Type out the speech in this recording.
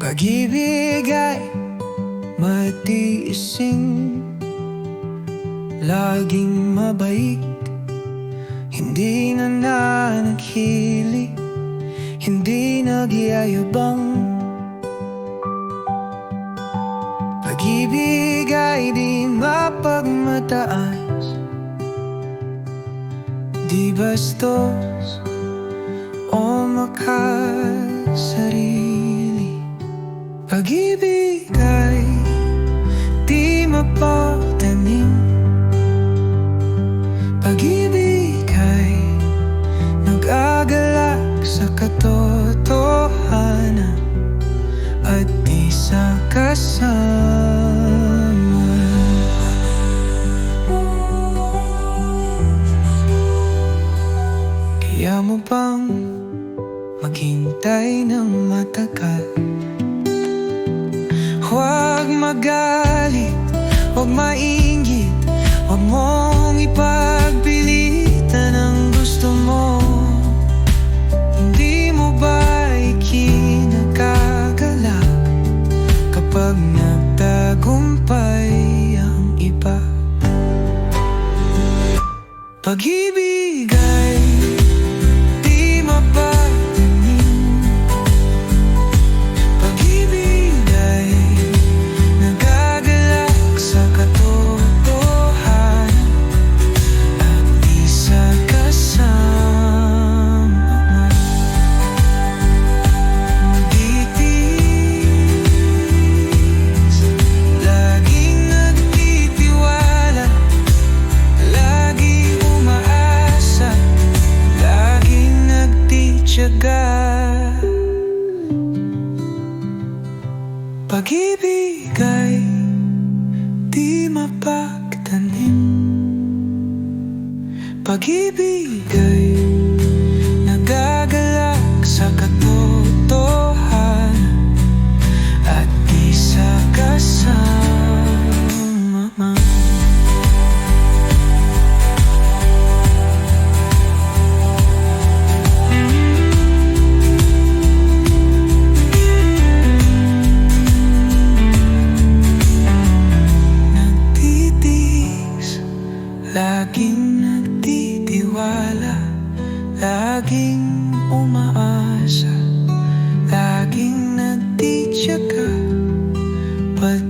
Pag-ibig ay matiising Laging mabait. Hindi na nanaghili Hindi nagyayabang. Pag-ibig ay di mapagmataas. Di bastos o makasarili Pag-ibig ay di mapatanim. Pag-ibig ay nag-agalak sa katotohanan At di sa kasama. Kaya mo bang maghintay ng matagal Huwag magalit, huwag mainggit Huwag mong ipagpilitan ang gusto mo. Hindi mo ba ikinagagalak Kapag nagtagumpay ang iba? Pag-ibig Pag-ibig ay di mapagtanim. Pag-ibig ay Laging nagtitiwala Laging umaasa Laging nagtityaga Pag